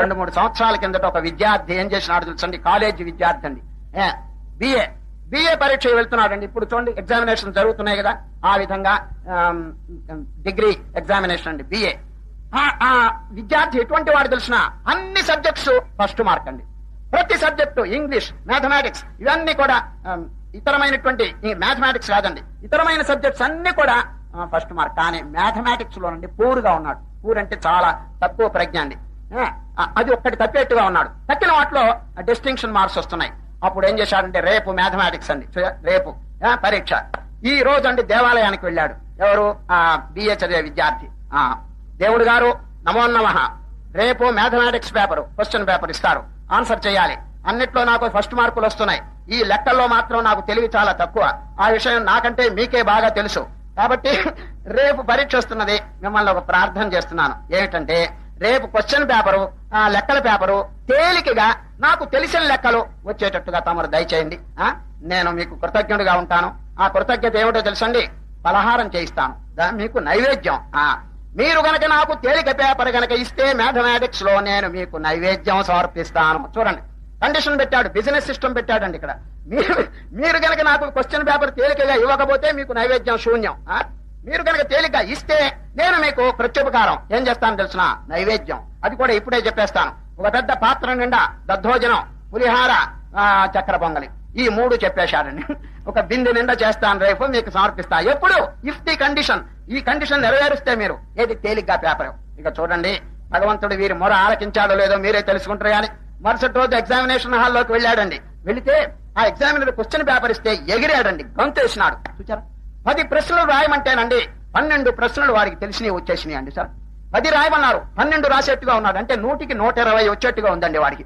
రెండు మూడు సంవత్సరాల కిందట ఒక విద్యార్థి ఏం చేసినాడు తెలుసండి? కాలేజీ విద్యార్థి అండి. బిఏ బిఏ పరీక్ష వెళ్తున్నాడండి. ఇప్పుడు చూడండి ఎగ్జామినేషన్ జరుగుతున్నాయి కదా. ఆ విధంగా డిగ్రీ ఎగ్జామినేషన్ అండి బిఏ ఆ విద్యార్థి ఎటువంటి వాడు తెలిసిన అన్ని సబ్జెక్ట్స్ ఫస్ట్ మార్క్ అండి. ప్రతి సబ్జెక్టు ఇంగ్లీష్ మ్యాథమెటిక్స్ ఇవన్నీ కూడా ఇతరమైనటువంటి మ్యాథమెటిక్స్ కాదండి. ఇతరమైన సబ్జెక్ట్స్ అన్ని కూడా ఫస్ట్ మార్క్. కానీ మ్యాథమెటిక్స్ లోనండి పూర్గా ఉన్నాడు. పూర్ అంటే చాలా తక్కువ ప్రజ్ఞ అండి. అది ఒక్కటి తప్పేట్టుగా ఉన్నాడు. తక్కిన వాటిలో డిస్టింక్షన్ మార్క్స్ వస్తున్నాయి. అప్పుడు ఏం చేశాడంటే రేపు మ్యాథమెటిక్స్ అండి రేపు పరీక్ష. ఈ రోజు అండి దేవాలయానికి వెళ్ళాడు. ఎవరు? ఆ బిఏ చదివే విద్యార్థి. ఆ దేవుడు గారు నమో నమ. రేపు మ్యాథమెటిక్స్ పేపర్ క్వశ్చన్ పేపర్ ఇస్తారు. ఆన్సర్ చేయాలి. అన్నిట్లో నాకు ఫస్ట్ మార్కులు వస్తున్నాయి. ఈ లెక్కల్లో మాత్రం నాకు తెలివి చాలా తక్కువ. ఆ విషయం నాకంటే మీకే బాగా తెలుసు. కాబట్టి రేపు పరీక్ష వస్తున్నది. మిమ్మల్ని ఒక ప్రార్థన చేస్తున్నాను. ఏమిటంటే రేపు క్వశ్చన్ పేపరు ఆ, లెక్కల పేపరు తేలికగా నాకు తెలిసిన లెక్కలు వచ్చేటట్టుగా తమరు దయచేయండి. ఆ? నేను మీకు కృతజ్ఞుడిగా ఉంటాను. ఆ కృతజ్ఞత ఏమిటో తెలుసండి? పలహారం చేయిస్తాను. మీకు నైవేద్యం. ఆ మీరు గనక నాకు తేలిక పేపర్ గనక ఇస్తే మ్యాథమెటిక్స్లో నేను మీకు నైవేద్యం సమర్పిస్తాను. చూడండి. కండిషన్ పెట్టాడు బిజినెస్ సిస్టమ్ పెట్టాడండి ఇక్కడ. మీరు మీరు గనక నాకు క్వశ్చన్ పేపర్ తేలికగా ఇవ్వకపోతే మీకు నైవేద్యం శూన్యం. మీరు కనుక తేలిక ఇస్తే నేను మీకు ప్రత్యుపకారం. ఏం చేస్తాను తెలిసిన? నైవేద్యం. అది కూడా ఇప్పుడే చెప్పేస్తాను. ఒక పెద్ద పాత్ర నిండా దద్దోజనం పులిహార ఆ, చక్కెర పొంగలి. ఈ మూడు చెప్పేశాడని ఒక బిందె నిండా చేస్తాను రేపు మీకు సమర్పిస్తా. ఎప్పుడు? ఇఫ్ ది కండిషన్ ఈ కండిషన్ నెరవేరుస్తే మీరు ఏది తేలిగ్గా పేపర్. ఇక చూడండి. భగవంతుడు వీరి మొర ఆలకించాడో లేదో మీరే తెలుసుకుంటారు కానీ మరుసటి రోజు ఎగ్జామినేషన్ హాల్లోకి వెళ్ళాడండి. వెళితే ఆ ఎగ్జామినర్ క్వశ్చన్ పేపర్ ఇస్తే ఎగిరాడండి. గొంతేసినాడు. చూచారా పది ప్రశ్నలు రాయమంటేనండి పన్నెండు ప్రశ్నలు వారికి తెలిసినవి వచ్చేసినాయి అండి సార్. పది రాయమన్నారు పన్నెండు రాసేట్టుగా ఉన్నాడు. అంటే నూటికి నూట ఇరవై వచ్చేట్టుగా ఉందండి వాడికి.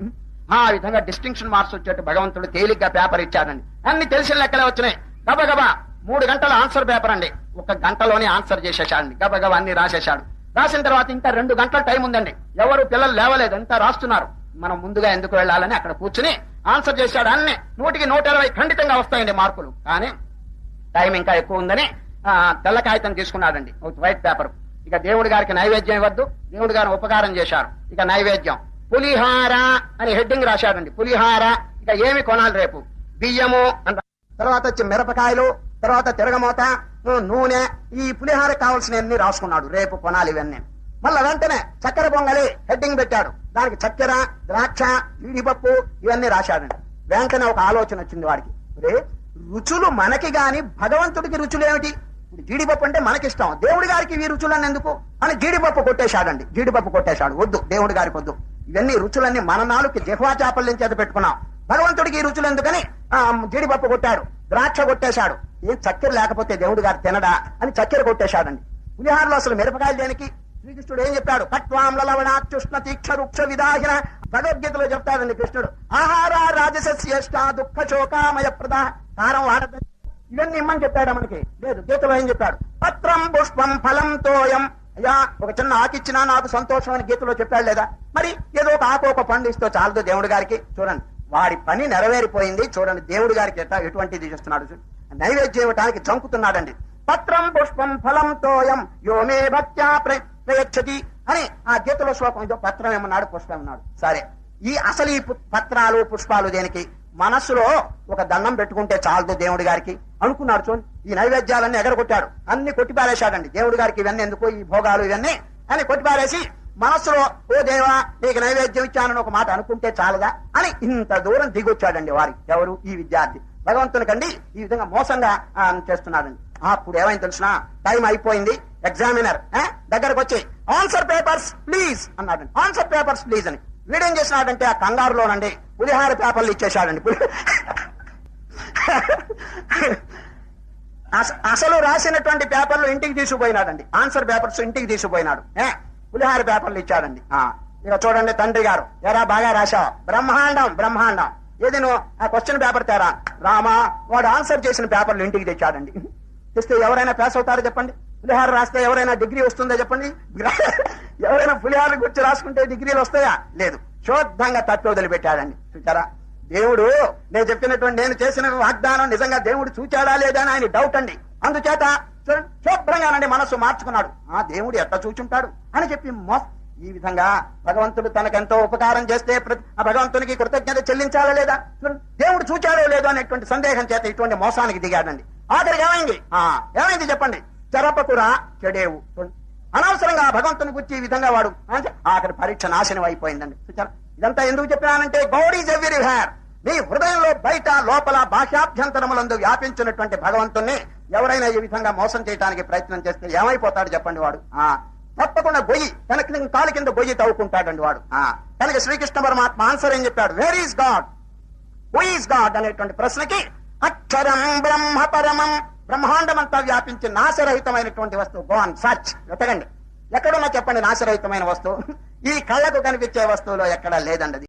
ఆ విధంగా డిస్టింక్షన్ మార్క్స్ వచ్చేట్టు భగవంతుడు తేలిగ్గా పేపర్ ఇచ్చాడండి. అన్ని తెలిసిన లెక్కలే వచ్చినాయి. గబగబా మూడు గంటల ఆన్సర్ పేపర్ అండి. ఒక గంటలోనే ఆన్సర్ చేసేసాడండి గబగబా అన్ని రాసేశాడు. రాసిన తర్వాత ఇంకా రెండు గంటల టైం ఉందండి. ఎవరు పిల్లలు లేవలేదు అంతా రాస్తున్నారు? మనం ముందుగా ఎందుకు వెళ్ళాలని అక్కడ కూర్చుని ఆన్సర్ చేశాడు. అన్ని నూటికి నూట ఇరవై ఖండితంగా వస్తాయండి మార్కులు. కానీ టైం ఇంకా ఎక్కువ ఉందని తెల్ల కాగితం తీసుకున్నాడండి. ఒక వైట్ పేపర్. ఇక దేవుడి గారికి నైవేద్యం ఇవ్వద్దు. దేవుడి గారిని ఉపకారం చేశారు. ఇక నైవేద్యం. పులిహార అని హెడ్డింగ్ రాశాడండి. పులిహార ఇక ఏమి కొనాలి రేపు? బియ్యము అంట. తర్వాత వచ్చి మిరపకాయలు తర్వాత తిరగమూత నూనె ఈ పులిహార కావాల్సినవన్నీ రాసుకున్నాడు. రేపు కొనాలి ఇవన్నీ. మళ్ళా వెంటనే చక్కెర పొంగలి హెడ్డింగ్ పెట్టాడు. దానికి చక్కెర ద్రాక్ష జీడిపప్పు ఇవన్నీ రాశాడండి. వెంటనే ఒక ఆలోచన వచ్చింది వాడికి. రుచులు మనకి గాని భగవంతుడికి రుచులు ఏమిటి ఇప్పుడు జీడిపప్పు అంటే మనకిష్టం. దేవుడి గారికి ఇవి రుచులు అని ఎందుకు అని జీడిపప్పు కొట్టేశాడండి. జీడిపప్పు కొట్టేశాడు. వద్దు దేవుడి గారికి వద్దు. ఇవన్నీ రుచులన్నీ మన నాలుగు జిహ్వా నుంచి చేత పెట్టుకున్నాం. భగవంతుడికి ఈ రుచులు ఎందుకని జీడిపప్పు కొట్టాడు. ద్రాక్ష కొట్టేశాడు. ఏం చక్కెర లేకపోతే దేవుడి గారు తినడా అని చక్కెర కొట్టేశాడండి. పులిహారలో అసలు మిరపకాయలు దేనికి? శ్రీకృష్ణుడు ఏం చెప్పాడు? కట్వాం లవణాత్యుష్ణ తీక్ష రుక్ష విదాహిన. భగవద్గీతలో చెప్తాడండి కృష్ణుడు. ఆహార రాజసస్యేష్ట దుఃఖ శోకామయ ప్రదా కారం వాడద్దు. ఇవన్నీ ఇమ్మని చెప్పాడు మనకి లేదు గీతలో ఏం చెప్పాడు. పత్రం పుష్పం ఫలం తోయం. అయ్యా ఒక చిన్న ఆకిచ్చినా నాకు సంతోషం అని గీతలో చెప్పాడు లేదా? మరి ఏదో ఒక ఆకు ఒక పండు ఇస్తే చాలదు దేవుడి గారికి. చూడండి వాడి పని నెరవేరిపోయింది. చూడండి దేవుడి గారికి ఎట్లా ఎటువంటిది చేస్తున్నాడు నైవేద్యం ఇవ్వటానికి చంకుతున్నాడండి. పత్రం పుష్పం ఫలం తోయం. యోమే భక్త్యా ప్ర- ప్రయచ్చతి అని ఆ గీతలో శ్లోకం. ఇదో పత్రం ఏమన్నాడు? పుష్పం అన్నాడు. సరే ఈ అసలు ఈ పత్రాలు పుష్పాలు దేనికి? మనస్సులో ఒక దండం పెట్టుకుంటే చాలదు దేవుడి గారికి. అనుకున్నాడు చూడండి ఈ నైవేద్యాలన్నీ ఎగరగొట్టాడు. అన్ని కొట్టిపారేశాడండి. దేవుడి గారికి ఇవన్నీ ఎందుకు ఈ భోగాలు ఇవన్నీ అని కొట్టిపారేసి మనసులో ఓ దేవా నీకు నైవేద్యం ఇచ్చానని ఒక మాట అనుకుంటే చాలుగా అని ఇంత దూరం దిగొచ్చాడండి వారి. ఎవరు? ఈ విద్యార్థి. భగవంతునికండి ఈ విధంగా మోసంగా చేస్తున్నాడండి. అప్పుడు ఏమైంది తెలిసిన? టైం అయిపోయింది. ఎగ్జామినర్ దగ్గరకు వచ్చి ఆన్సర్ పేపర్స్ ప్లీజ్ అన్నాడు ఆన్సర్ పేపర్స్ ప్లీజ్ అని. వీడేం చేసినాడంటే ఆ కంగారులోనండి పులిహార పేపర్లు ఇచ్చేశాడండి. అస- అసలు రాసినటువంటి పేపర్లు ఇంటికి తీసుకుపోయినాడండి. ఆన్సర్ పేపర్స్ ఇంటికి తీసుకుపోయినాడు. ఏ పులిహార పేపర్లు ఇచ్చాడండి. ఆ, ఇక చూడండి తండ్రి గారు ఎరా బాగా రాశా బ్రహ్మాండం బ్రహ్మాండం. ఏది నువ్వు? ఆ క్వశ్చన్ పేపర్ తేరా? రామా వాడు ఆన్సర్ చేసిన పేపర్లు ఇంటికి తెచ్చాడండి. తెస్తే ఎవరైనా పాస్ అవుతారో చెప్పండి? పులిహార రాస్తే ఎవరైనా డిగ్రీ వస్తుందో చెప్పండి? ఎవరైనా పులిహార గుర్చి రాసుకుంటే డిగ్రీలు వస్తాయా? లేదు. శోద్ధంగా తప్పి వదిలిపెట్టాడండి. చూచారా? దేవుడు నేను చెప్పినటువంటి నేను చేసిన వాగ్దానం నిజంగా దేవుడు చూచాడా లేదా అని ఆయన డౌట్ అండి. అందుచేత చూడండి, శుభ్రంగానండి మనస్సు మార్చుకున్నాడు. ఆ దేవుడు ఎట్ట చూచుంటాడు? అని చెప్పి ఈ విధంగా భగవంతుడు తనకెంతో ఉపకారం చేస్తే ఆ భగవంతునికి కృతజ్ఞత చెల్లించాలా లేదా? దేవుడు చూచాడో లేదో అనేటువంటి సందేహం చేత ఇటువంటి మోసానికి దిగాడండి. ఆఖరికి ఏమైంది? ఆ, ఏమైంది చెప్పండి? చెరపకురా చెడేవు. అనవసరంగా భగవంతుని గుర్చి ఈ విధంగా వాడు అక్కడ పరీక్ష నాశనం అయిపోయిందండి. చూచారా ఇదంతా ఎందుకు చెప్పినానంటే గౌడ్ ఈజ్ ఎవ్రీ హ్యార్ మీ హృదయంలో బయట లోపల భాషాభ్యంతరములందు వ్యాపించినటువంటి భగవంతుణ్ణి ఎవరైనా ఈ విధంగా మోసం చేయడానికి ప్రయత్నం చేస్తే ఏమైపోతాడు చెప్పండి వాడు? ఆ తప్పకుండా గొయ్యి తనకి కాలు కింద గొయ్యి తవ్వుకుంటాడండి వాడు. ఆ కనుక శ్రీకృష్ణ పరమాత్మ ఆన్సర్ ఏం చెప్పాడు? Where is God who is God అనేటువంటి ప్రశ్నకి అక్షరం బ్రహ్మ పరమం బ్రహ్మాండమంతా వ్యాపించి నాశరహితమైనటువంటి వస్తువు. గోన్ సచ్ వెతకండి. ఎక్కడున్నా చెప్పండి నాశరహితమైన వస్తువు. ఈ కళ్ళకు కనిపించే వస్తువులో ఎక్కడా లేదండి.